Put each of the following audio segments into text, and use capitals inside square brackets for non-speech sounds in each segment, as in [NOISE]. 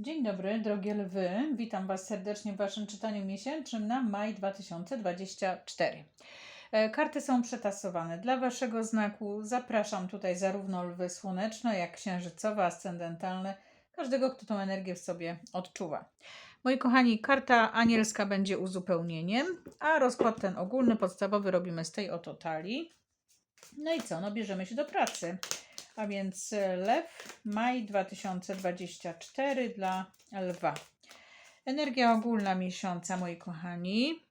Dzień dobry, drogie lwy. Witam Was serdecznie w Waszym czytaniu miesięcznym na maj 2024. E, Karty są przetasowane. Dla Waszego znaku zapraszam tutaj zarówno lwy słoneczne, jak księżycowe, ascendentalne, każdego, kto tą energię w sobie odczuwa. Moi kochani, karta anielska będzie uzupełnieniem, a rozkład ten ogólny, podstawowy robimy z tej oto talii. No i co? No bierzemy się do pracy. A więc e, lew, maj 2024 dla lwa. Energia ogólna miesiąca, moi kochani.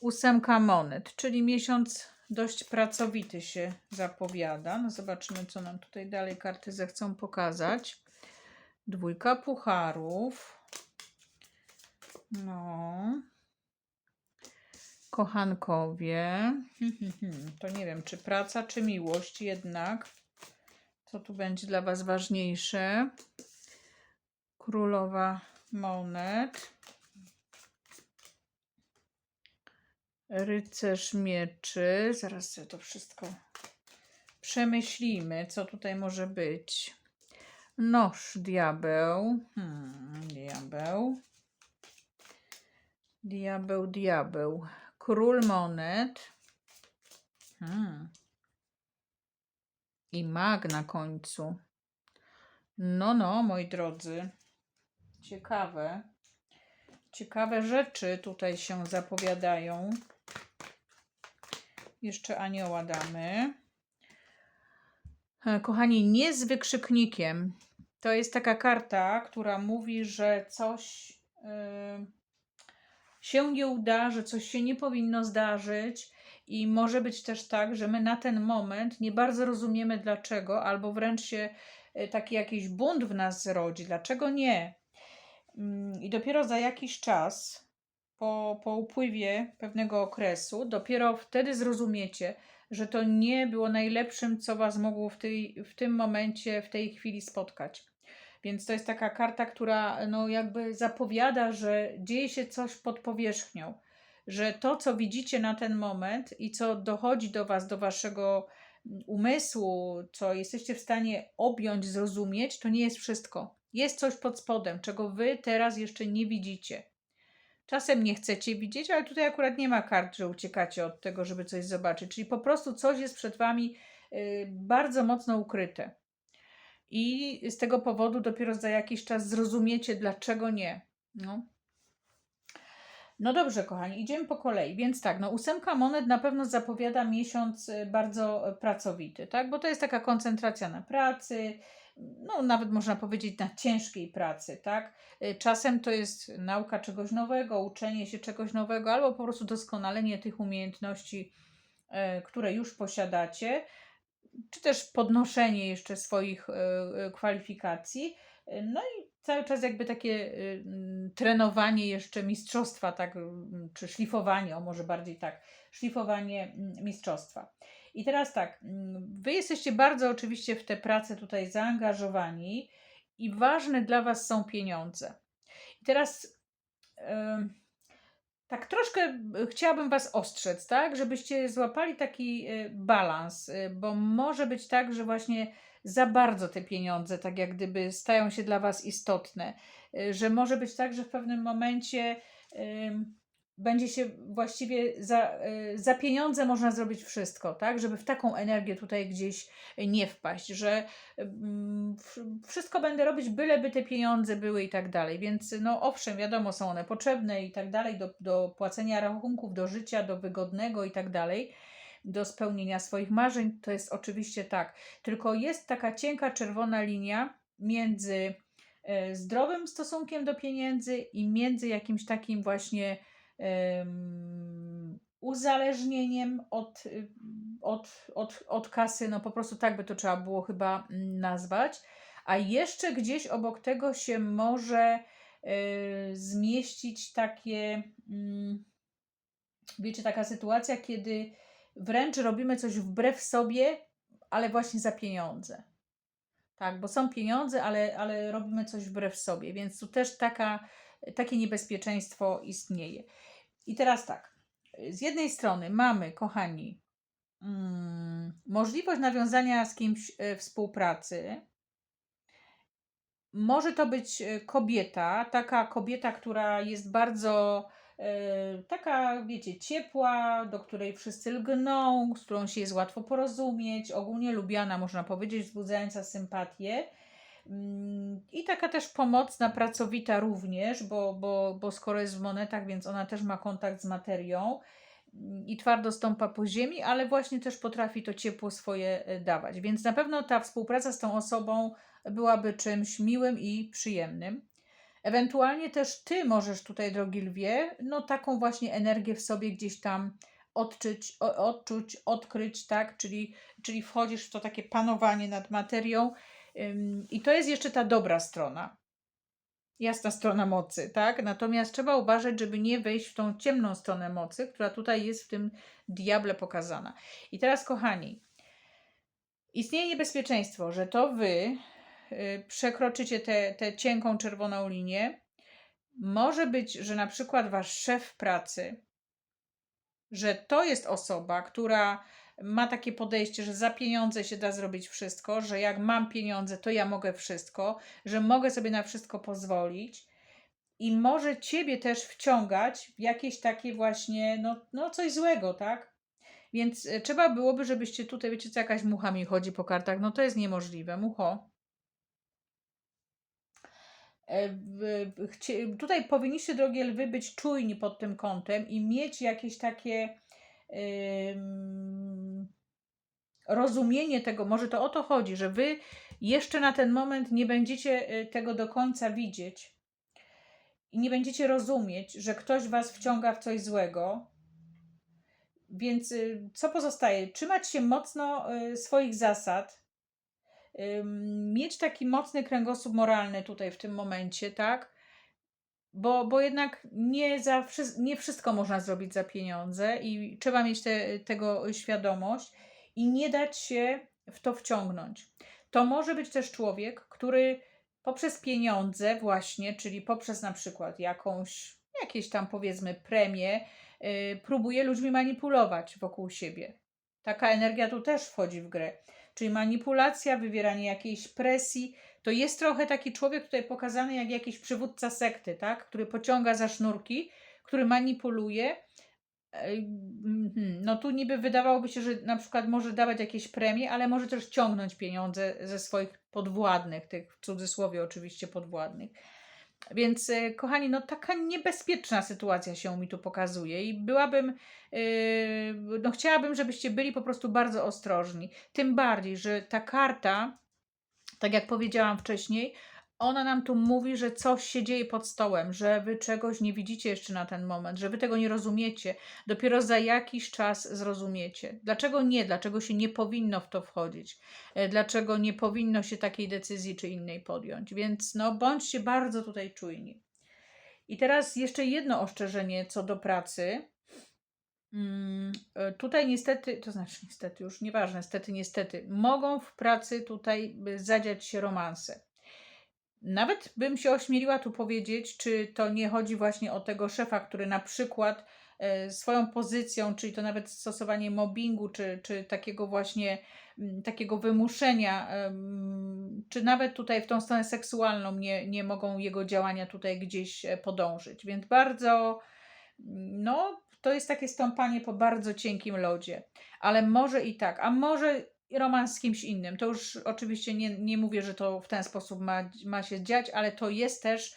Ósemka monet, czyli miesiąc dość pracowity się zapowiada. No zobaczymy, co nam tutaj dalej karty zechcą pokazać. Dwójka pucharów. No. Kochankowie. [LAUGHS] To nie wiem, czy praca, czy miłość jednak. Co tu będzie dla Was ważniejsze? Królowa monet. Rycerz mieczy. Zaraz sobie to wszystko przemyślimy, co tutaj może być. Noż diabeł. Hmm, diabeł. Diabeł, diabeł. Król monet. Hmm. I mag na końcu. No, no, moi drodzy. Ciekawe. Ciekawe rzeczy tutaj się zapowiadają. Jeszcze anioła damy. E, Kochani, nie z wykrzyknikiem. To jest taka karta, która mówi, że coś yy, się nie uda, że coś się nie powinno zdarzyć. I może być też tak, że my na ten moment nie bardzo rozumiemy dlaczego, albo wręcz się y, taki jakiś bunt w nas zrodzi. Dlaczego nie? Mm, I dopiero za jakiś czas, po, po upływie pewnego okresu, dopiero wtedy zrozumiecie, że to nie było najlepszym, co Was mogło w, tej, w tym momencie, w tej chwili spotkać. Więc to jest taka karta, która no jakby zapowiada, że dzieje się coś pod powierzchnią że to, co widzicie na ten moment i co dochodzi do Was, do Waszego umysłu, co jesteście w stanie objąć, zrozumieć, to nie jest wszystko. Jest coś pod spodem, czego Wy teraz jeszcze nie widzicie. Czasem nie chcecie widzieć, ale tutaj akurat nie ma kart, że uciekacie od tego, żeby coś zobaczyć. Czyli po prostu coś jest przed Wami y, bardzo mocno ukryte. I z tego powodu dopiero za jakiś czas zrozumiecie, dlaczego nie. No. No dobrze, kochani, idziemy po kolei. Więc tak, no ósemka monet na pewno zapowiada miesiąc y, bardzo y, pracowity, tak? Bo to jest taka koncentracja na pracy, no nawet można powiedzieć na ciężkiej pracy, tak? Y, Czasem to jest nauka czegoś nowego, uczenie się czegoś nowego, albo po prostu doskonalenie tych umiejętności, które już posiadacie, czy też podnoszenie jeszcze swoich kwalifikacji. No i cały czas jakby takie y, mm, trenowanie jeszcze mistrzostwa, tak, mm, czy szlifowanie, o może bardziej tak, szlifowanie mm, mistrzostwa. I teraz tak, wy jesteście bardzo oczywiście w tę pracę tutaj zaangażowani i ważne dla was są pieniądze. I teraz tak troszkę chciałabym was ostrzec, tak, żebyście złapali taki y, balans, y, bo może być tak, że właśnie za bardzo te pieniądze, tak jak gdyby stają się dla Was istotne. Y, że może być tak, że w pewnym momencie będzie się właściwie za, y, za pieniądze można zrobić wszystko, tak? Żeby w taką energię tutaj gdzieś nie wpaść, że wszystko będę robić, byleby te pieniądze były i tak dalej. Więc no owszem, wiadomo, są one potrzebne i tak dalej do, do płacenia rachunków, do życia, do wygodnego i tak dalej do spełnienia swoich marzeń, to jest oczywiście tak. Tylko jest taka cienka czerwona linia między e, zdrowym stosunkiem do pieniędzy i między jakimś takim właśnie um, uzależnieniem od, od, od, od kasy, no po prostu tak by to trzeba było chyba nazwać. A jeszcze gdzieś obok tego się może y, zmieścić takie, y, wiecie, taka sytuacja, kiedy wręcz robimy coś wbrew sobie, ale właśnie za pieniądze. Tak, bo są pieniądze, ale, ale robimy coś wbrew sobie, więc tu też taka, takie niebezpieczeństwo istnieje. I teraz tak, z jednej strony mamy, kochani, mm, możliwość nawiązania z kimś y, współpracy, może to być e, kobieta, taka kobieta, która jest bardzo e, taka, wiecie, ciepła, do której wszyscy lgną, z którą się jest łatwo porozumieć, ogólnie lubiana, można powiedzieć, wzbudzająca sympatię. Mm, I taka też pomocna, pracowita również, bo, bo, bo skoro jest w monetach, więc ona też ma kontakt z materią mm, i twardo stąpa po ziemi, ale właśnie też potrafi to ciepło swoje e, dawać. Więc na pewno ta współpraca z tą osobą byłaby czymś miłym i przyjemnym. Ewentualnie też ty możesz tutaj, drogi lwie, no taką właśnie energię w sobie gdzieś tam odczuć, odczuć odkryć, tak? Czyli, czyli wchodzisz w to takie panowanie nad materią. I to jest jeszcze ta dobra strona. Jasna strona mocy, tak? Natomiast trzeba uważać, żeby nie wejść w tą ciemną stronę mocy, która tutaj jest w tym diable pokazana. I teraz, kochani, istnieje niebezpieczeństwo, że to wy przekroczycie tę cienką czerwoną linię. Może być, że na przykład wasz szef pracy, że to jest osoba, która ma takie podejście, że za pieniądze się da zrobić wszystko, że jak mam pieniądze, to ja mogę wszystko, że mogę sobie na wszystko pozwolić i może ciebie też wciągać w jakieś takie właśnie, no, no coś złego, tak? Więc e, trzeba byłoby, żebyście tutaj, wiecie co, jakaś mucha mi chodzi po kartach, no to jest niemożliwe, mucho. E, Tutaj powinniście, drogie lwy, być czujni pod tym kątem i mieć jakieś takie rozumienie tego, może to o to chodzi, że wy jeszcze na ten moment nie będziecie y, tego do końca widzieć i nie będziecie rozumieć, że ktoś was wciąga w coś złego. Więc y, co pozostaje? Trzymać się mocno y, swoich zasad, mieć taki mocny kręgosłup moralny tutaj w tym momencie, tak? Bo, bo jednak nie, za, nie wszystko można zrobić za pieniądze i trzeba mieć te, tego świadomość i nie dać się w to wciągnąć. To może być też człowiek, który poprzez pieniądze właśnie, czyli poprzez na przykład jakąś, jakieś tam powiedzmy premię, yy, próbuje ludźmi manipulować wokół siebie. Taka energia tu też wchodzi w grę. Czyli manipulacja, wywieranie jakiejś presji, to jest trochę taki człowiek tutaj pokazany jak jakiś przywódca sekty, tak? który pociąga za sznurki, który manipuluje. Mhm. No tu niby wydawałoby się, że na przykład może dawać jakieś premie, ale może też ciągnąć pieniądze ze swoich podwładnych, tych w cudzysłowie oczywiście podwładnych. Więc e, kochani, no taka niebezpieczna sytuacja się mi tu pokazuje i byłabym, yy, no chciałabym, żebyście byli po prostu bardzo ostrożni. Tym bardziej, że ta karta tak jak powiedziałam wcześniej, ona nam tu mówi, że coś się dzieje pod stołem, że wy czegoś nie widzicie jeszcze na ten moment, że wy tego nie rozumiecie. Dopiero za jakiś czas zrozumiecie. Dlaczego nie? Dlaczego się nie powinno w to wchodzić? E, Dlaczego nie powinno się takiej decyzji czy innej podjąć? Więc no bądźcie bardzo tutaj czujni. I teraz jeszcze jedno ostrzeżenie co do pracy. Mm, e, Tutaj niestety, to znaczy niestety już nieważne, niestety, niestety, mogą w pracy tutaj y, zadziać się romanse. Nawet bym się ośmieliła tu powiedzieć, czy to nie chodzi właśnie o tego szefa, który na przykład e, swoją pozycją, czyli to nawet stosowanie mobbingu, czy, czy takiego właśnie mm, takiego wymuszenia, czy nawet tutaj w tą stronę seksualną nie, nie mogą jego działania tutaj gdzieś e, podążyć. Więc bardzo, no, to jest takie stąpanie po bardzo cienkim lodzie. Ale może i tak, a może romans z kimś innym. To już oczywiście nie, nie mówię, że to w ten sposób ma, ma się dziać, ale to jest też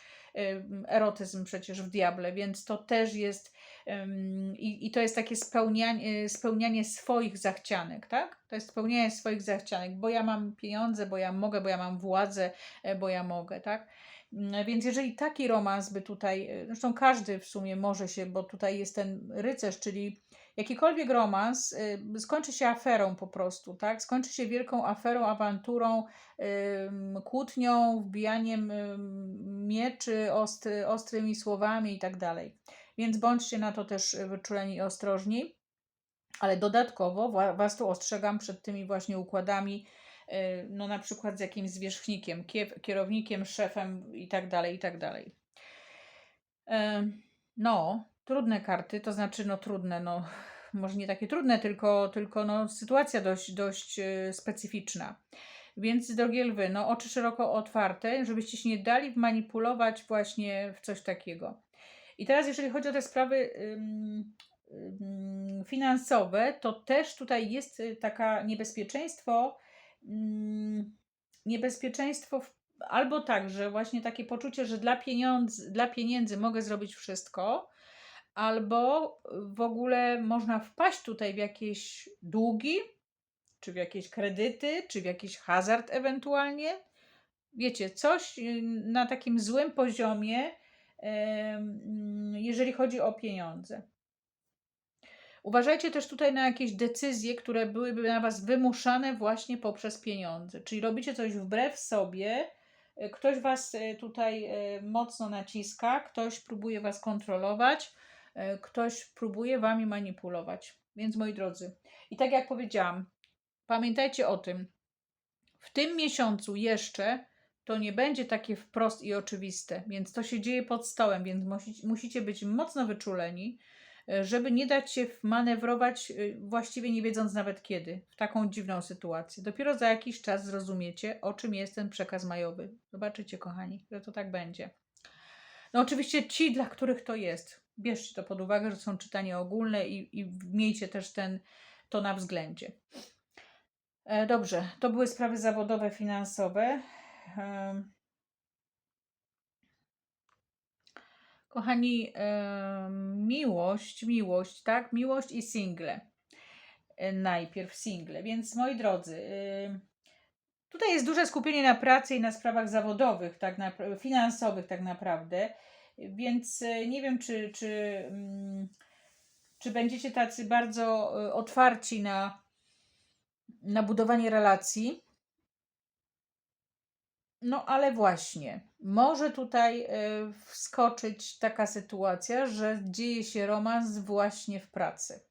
erotyzm przecież w diable, więc to też jest ym, i, i to jest takie spełnianie, spełnianie swoich zachcianek, tak? To jest spełnianie swoich zachcianek, bo ja mam pieniądze, bo ja mogę, bo ja mam władzę, e, bo ja mogę, tak? Mm, Więc jeżeli taki romans by tutaj, e, zresztą każdy w sumie może się, bo tutaj jest ten rycerz, czyli jakikolwiek romans y, skończy się aferą po prostu, tak? Skończy się wielką aferą, awanturą, ym, kłótnią, wbijaniem ym, mieczy ostry, ostrymi słowami i tak dalej. Więc bądźcie na to też wyczuleni i ostrożni. Ale dodatkowo wa- Was tu ostrzegam przed tymi właśnie układami, y, no na przykład z jakimś zwierzchnikiem, kie- kierownikiem, szefem i tak dalej, i tak dalej. No, trudne karty, to znaczy, no trudne, no [LAUGHS] może nie takie trudne, tylko, tylko no, sytuacja dość, dość e, specyficzna. Więc drogie lwy, no oczy szeroko otwarte, żebyście się nie dali wmanipulować właśnie w coś takiego. I teraz jeżeli chodzi o te sprawy ym, ym, finansowe, to też tutaj jest y, taka niebezpieczeństwo, ym, niebezpieczeństwo w, albo tak, że właśnie takie poczucie, że dla, pieniądz, dla pieniędzy mogę zrobić wszystko, albo w ogóle można wpaść tutaj w jakieś długi, czy w jakieś kredyty, czy w jakiś hazard ewentualnie. Wiecie, coś y, na takim złym poziomie, jeżeli chodzi o pieniądze. Uważajcie też tutaj na jakieś decyzje, które byłyby na Was wymuszane właśnie poprzez pieniądze. Czyli robicie coś wbrew sobie, y, ktoś Was y, tutaj y, mocno naciska, ktoś próbuje Was kontrolować, y, ktoś próbuje Wami manipulować. Więc moi drodzy, i tak jak powiedziałam, pamiętajcie o tym, w tym miesiącu jeszcze to nie będzie takie wprost i oczywiste, więc to się dzieje pod stołem, więc musi, musicie być mocno wyczuleni, e, żeby nie dać się manewrować, e, właściwie nie wiedząc nawet kiedy, w taką dziwną sytuację. Dopiero za jakiś czas zrozumiecie, o czym jest ten przekaz majowy. Zobaczycie, kochani, że to tak będzie. No, oczywiście ci, dla których to jest, bierzcie to pod uwagę, że są czytania ogólne i, i miejcie też ten, to na względzie. E, Dobrze, to były sprawy zawodowe, finansowe. Em, Kochani, em, miłość, miłość, tak? Miłość i single. E, Najpierw single. Więc moi drodzy, ym, tutaj jest duże skupienie na pracy i na sprawach zawodowych, tak na, finansowych tak naprawdę. Więc e, nie wiem, czy, czy, mm, czy będziecie tacy bardzo e, otwarci na, na budowanie relacji. No ale właśnie, może tutaj e, wskoczyć taka sytuacja, że dzieje się romans właśnie w pracy.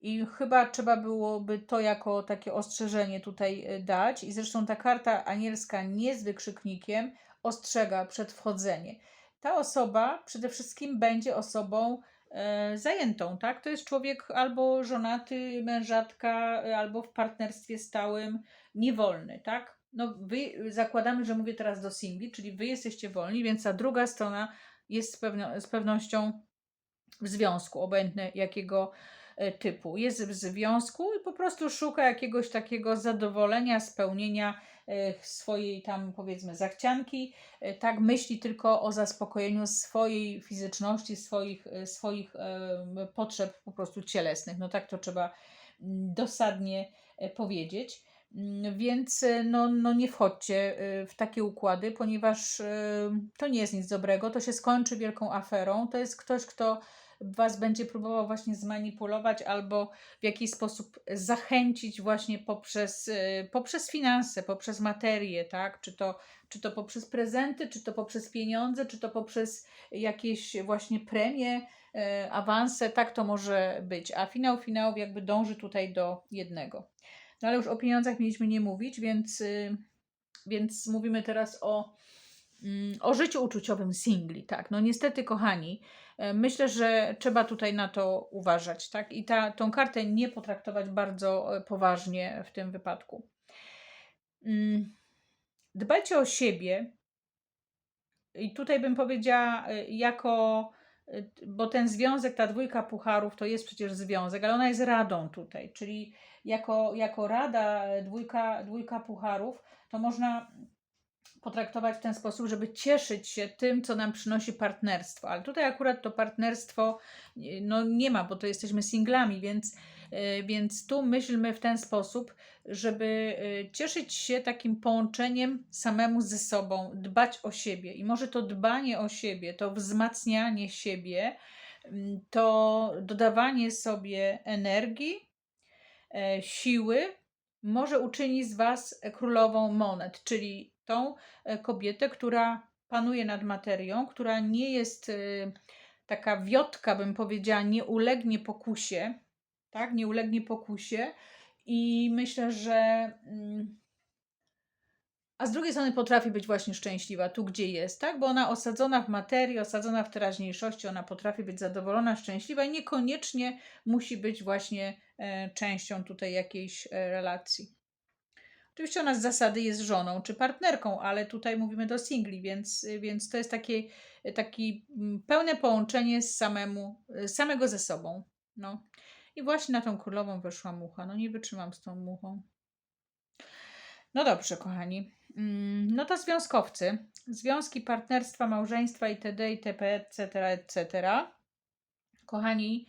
I chyba trzeba byłoby to jako takie ostrzeżenie tutaj dać. I zresztą ta karta anielska nie z wykrzyknikiem ostrzega przed wchodzeniem. Ta osoba przede wszystkim będzie osobą e, zajętą, tak? To jest człowiek albo żonaty, mężatka, e, albo w partnerstwie stałym, niewolny, tak? No wy, zakładamy, że mówię teraz do singli, czyli wy jesteście wolni, więc ta druga strona jest z, pewno, z pewnością w związku, obojętne jakiego e, typu. Jest w związku i po prostu szuka jakiegoś takiego zadowolenia, spełnienia swojej tam powiedzmy zachcianki, e, tak myśli tylko o zaspokojeniu swojej fizyczności, swoich, e, swoich potrzeb po prostu cielesnych. No tak to trzeba dosadnie e, powiedzieć. Więc e, no, no nie wchodźcie e, w takie układy, ponieważ e, to nie jest nic dobrego. To się skończy wielką aferą. To jest ktoś, kto Was będzie próbował właśnie zmanipulować albo w jakiś sposób zachęcić właśnie poprzez, e, poprzez finanse, poprzez materię, tak? Czy to, czy to poprzez prezenty, czy to poprzez pieniądze, czy to poprzez jakieś właśnie premie, e, awanse, tak to może być. A finał finałów jakby dąży tutaj do jednego. No ale już o pieniądzach mieliśmy nie mówić, więc, y, więc mówimy teraz o, mm, o życiu uczuciowym singli. Tak, no niestety, kochani, myślę, że trzeba tutaj na to uważać, tak? I ta, tą kartę nie potraktować bardzo e, poważnie w tym wypadku. Mm, Dbajcie o siebie. I tutaj bym powiedziała, y, jako, bo ten związek, ta dwójka pucharów, to jest przecież związek, ale ona jest radą tutaj, czyli jako, jako rada, e, dwójka, dwójka pucharów, to można potraktować w ten sposób, żeby cieszyć się tym, co nam przynosi partnerstwo. Ale tutaj akurat to partnerstwo e, no, nie ma, bo to jesteśmy singlami, więc, e, więc tu myślmy w ten sposób, żeby e, cieszyć się takim połączeniem samemu ze sobą, dbać o siebie. I może to dbanie o siebie, to wzmacnianie siebie, mm, to dodawanie sobie energii, e, siły może uczyni z Was królową monet, czyli tą e, kobietę, która panuje nad materią, która nie jest e, taka wiotka, bym powiedziała, nie ulegnie pokusie, tak, nie ulegnie pokusie i myślę, że mm, a z drugiej strony potrafi być właśnie szczęśliwa tu, gdzie jest, tak? Bo ona osadzona w materii, osadzona w teraźniejszości, ona potrafi być zadowolona, szczęśliwa i niekoniecznie musi być właśnie e, częścią tutaj jakiejś e, relacji. Oczywiście ona z zasady jest żoną czy partnerką, ale tutaj mówimy do singli, więc, więc to jest takie taki mm, pełne połączenie z samemu, samego ze sobą. No. I właśnie na tą królową weszła mucha. No nie wytrzymam z tą muchą. No dobrze, kochani. Mm, No to związkowcy. Związki, partnerstwa, małżeństwa itd., itp., etc., etc. Kochani,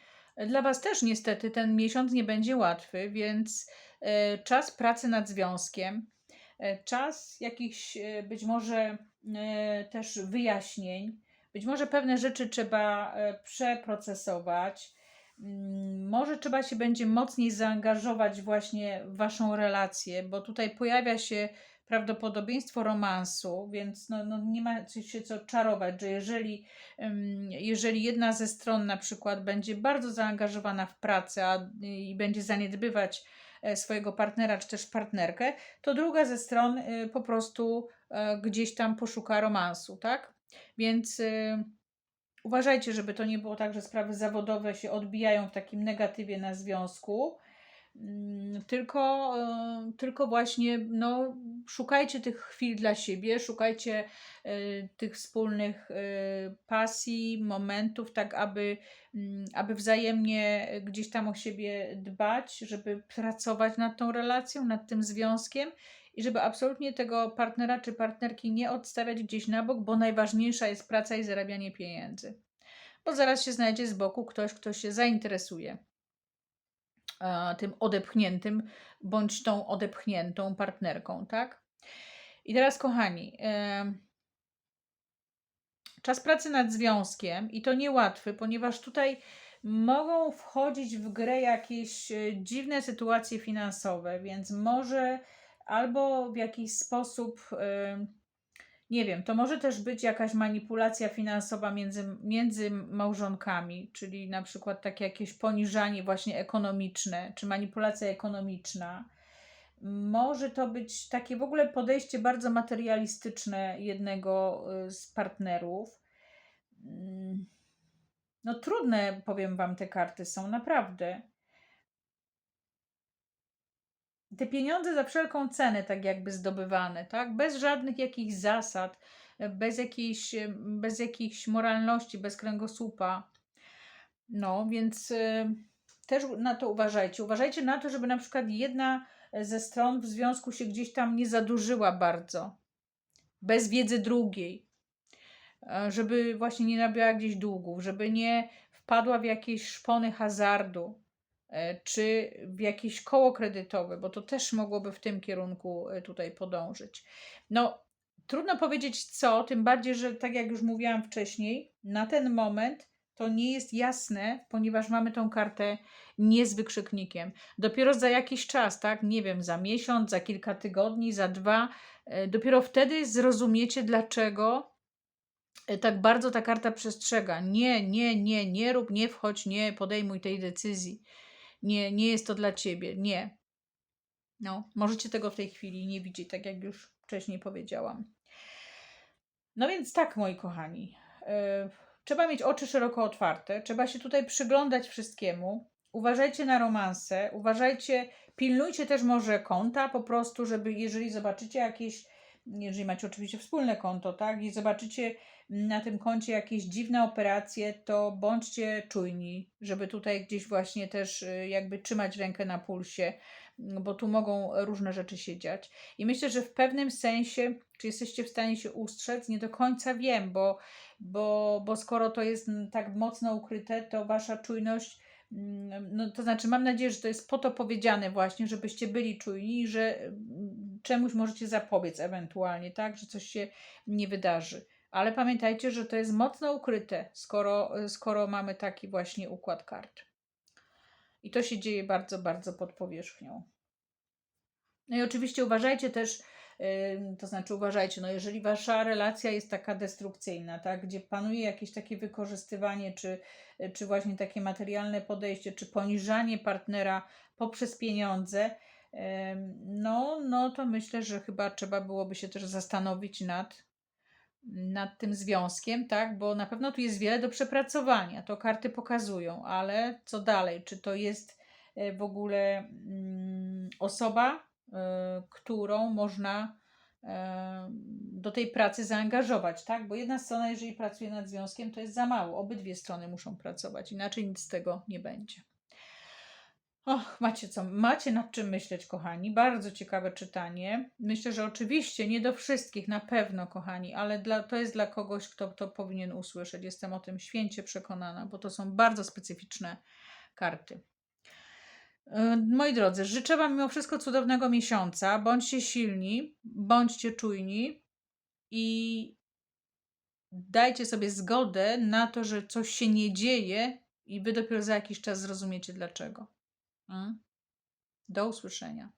dla Was też niestety ten miesiąc nie będzie łatwy, więc czas pracy nad związkiem, e, czas jakichś e, być może e, też wyjaśnień, być może pewne rzeczy trzeba e, przeprocesować, Mm, może trzeba się będzie mocniej zaangażować właśnie w Waszą relację, bo tutaj pojawia się prawdopodobieństwo romansu, więc no, no nie ma się co czarować, że jeżeli, jeżeli jedna ze stron na przykład będzie bardzo zaangażowana w pracę i będzie zaniedbywać e, swojego partnera czy też partnerkę, to druga ze stron y, po prostu e, gdzieś tam poszuka romansu, tak? Więc y, Uważajcie, żeby to nie było tak, że sprawy zawodowe się odbijają w takim negatywie na związku, mm, tylko, e, tylko właśnie no, szukajcie tych chwil dla siebie, szukajcie e, tych wspólnych e, pasji, momentów, tak aby, mm, aby wzajemnie gdzieś tam o siebie dbać, żeby pracować nad tą relacją, nad tym związkiem i żeby absolutnie tego partnera czy partnerki nie odstawiać gdzieś na bok, bo najważniejsza jest praca i zarabianie pieniędzy. Bo zaraz się znajdzie z boku ktoś, kto się zainteresuje tym odepchniętym bądź tą odepchniętą partnerką, tak? I teraz, kochani, e, czas pracy nad związkiem i to niełatwy, ponieważ tutaj mogą wchodzić w grę jakieś e, dziwne sytuacje finansowe, więc może albo w jakiś sposób, e, nie wiem, to może też być jakaś manipulacja finansowa między, między małżonkami, czyli na przykład takie jakieś poniżanie właśnie ekonomiczne, czy manipulacja ekonomiczna. Może to być takie w ogóle podejście bardzo materialistyczne jednego y, z partnerów. Mm, No trudne, powiem Wam, te karty są, naprawdę. Te pieniądze za wszelką cenę, tak jakby zdobywane, tak? Bez żadnych jakichś zasad, bez jakiejś, bez jakichś moralności, bez kręgosłupa. No, więc y, też na to uważajcie. Uważajcie na to, żeby na przykład jedna ze stron w związku się gdzieś tam nie zadłużyła bardzo, bez wiedzy drugiej, e, żeby właśnie nie nabiała gdzieś długów, żeby nie wpadła w jakieś szpony hazardu, czy w jakieś koło kredytowe, bo to też mogłoby w tym kierunku e, tutaj podążyć. No, trudno powiedzieć co, tym bardziej, że tak jak już mówiłam wcześniej, na ten moment to nie jest jasne, ponieważ mamy tą kartę nie z wykrzyknikiem. Dopiero za jakiś czas, tak, nie wiem, za miesiąc, za kilka tygodni, za dwa, e, dopiero wtedy zrozumiecie, dlaczego e, tak bardzo ta karta przestrzega. Nie, nie, nie, nie rób, nie wchodź, nie podejmuj tej decyzji. Nie, nie jest to dla ciebie. Nie. No, możecie tego w tej chwili nie widzieć, tak jak już wcześniej powiedziałam. No więc tak, moi kochani. e, Trzeba mieć oczy szeroko otwarte, trzeba się tutaj przyglądać wszystkiemu. Uważajcie na romanse, uważajcie, pilnujcie też może konta po prostu, żeby jeżeli zobaczycie jakieś, jeżeli macie oczywiście wspólne konto, tak, i zobaczycie na tym koncie jakieś dziwne operacje, to bądźcie czujni, żeby tutaj gdzieś właśnie też y, jakby trzymać rękę na pulsie, bo tu mogą różne rzeczy się dziać. I myślę, że w pewnym sensie, czy jesteście w stanie się ustrzec, nie do końca wiem, bo bo, bo skoro to jest tak mocno ukryte, to wasza czujność, mm, no to znaczy mam nadzieję, że to jest po to powiedziane właśnie, żebyście byli czujni że czemuś możecie zapobiec ewentualnie, tak, że coś się nie wydarzy. Ale pamiętajcie, że to jest mocno ukryte, skoro, skoro mamy taki właśnie układ kart. I to się dzieje bardzo, bardzo pod powierzchnią. No i oczywiście uważajcie też, ym, to znaczy uważajcie, no jeżeli wasza relacja jest taka destrukcyjna, tak, gdzie panuje jakieś takie wykorzystywanie, czy, czy właśnie takie materialne podejście, czy poniżanie partnera poprzez pieniądze, no, no to myślę, że chyba trzeba byłoby się też zastanowić nad, nad tym związkiem, tak, bo na pewno tu jest wiele do przepracowania, to karty pokazują, ale co dalej, czy to jest e, w ogóle mm, osoba, e, którą można e, do tej pracy zaangażować, tak? Bo jedna strona, jeżeli pracuje nad związkiem, to jest za mało. Obydwie strony muszą pracować, inaczej nic z tego nie będzie. Och, macie co? Macie nad czym myśleć, kochani. Bardzo ciekawe czytanie. Myślę, że oczywiście nie do wszystkich, na pewno, kochani, ale dla, to jest dla kogoś, kto to powinien usłyszeć. Jestem o tym święcie przekonana, bo to są bardzo specyficzne karty. Yy, Moi drodzy, życzę Wam mimo wszystko cudownego miesiąca. Bądźcie silni, bądźcie czujni i dajcie sobie zgodę na to, że coś się nie dzieje i Wy dopiero za jakiś czas zrozumiecie dlaczego. Mm? Do usłyszenia.